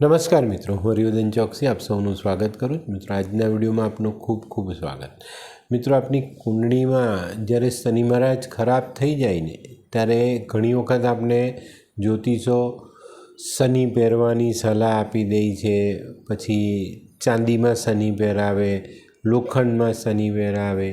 નમસ્કાર મિત્રો, હું હરિવદન ચોકસી, આપ સૌનું સ્વાગત કરું છું. મિત્રો, આજના વિડીયોમાં આપનું ખૂબ ખૂબ સ્વાગત. મિત્રો, આપની કુંડળીમાં જ્યારે શનિ મહારાજ ખરાબ થઈ જાય ને, ત્યારે ઘણી વખત આપણે જ્યોતિષો શનિ પહેરવાની સલાહ આપી દે છે, પછી ચાંદીમાં શનિ પહેરાવે, લોખંડમાં શનિ પહેરાવે,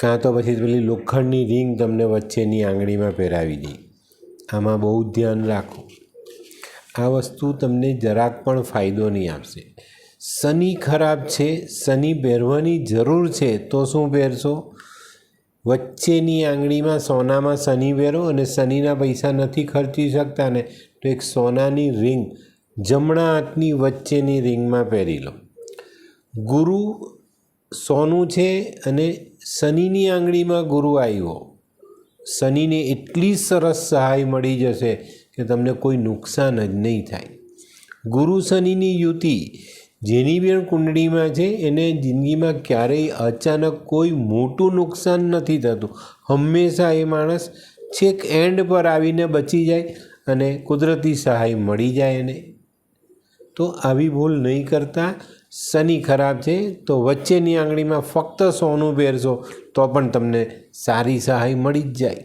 કાં તો પછી પેલી લોખંડની રિંગ તમને વચ્ચેની આંગળીમાં પહેરાવી દે. આમાં બહુ ધ્યાન રાખો. આ વસ્તુ તમને જરાક પણ ફાયદો નહીં આપશે. શનિ ખરાબ છે, શનિ પહેરવાની જરૂર છે, તો શું પહેરશો? વચ્ચેની આંગળીમાં સોનામાં શનિ પહેરો અને શનિના પૈસા નથી ખર્ચી શકતા ને, તો એક સોનાની રિંગ, જમણા હાથની વચ્ચેની રિંગમાં પહેરી લો. ગુરુ સોનું છે અને શનિની આંગળીમાં ગુરુ આવ્યો. શનિને એટલી સરસ સહાય મળી જશે કે તમને કોઈ નુકસાન જ નહીં થાય. ગુરુ શનિની યુતિ જેની પણ કુંડળીમાં છે, એને જિંદગીમાં ક્યારેય અચાનક કોઈ મોટું નુકસાન નથી થતું. હંમેશા એ માણસ છેક એન્ડ પર આવીને બચી જાય અને કુદરતી સહાય મળી જાય એને. તો આવી ભૂલ નહીં કરતા. શનિ ખરાબ છે, તો વચ્ચેની આંગળીમાં ફક્ત સોનું પહેરશો તો પણ તમને સારી સહાય મળી જ જાય.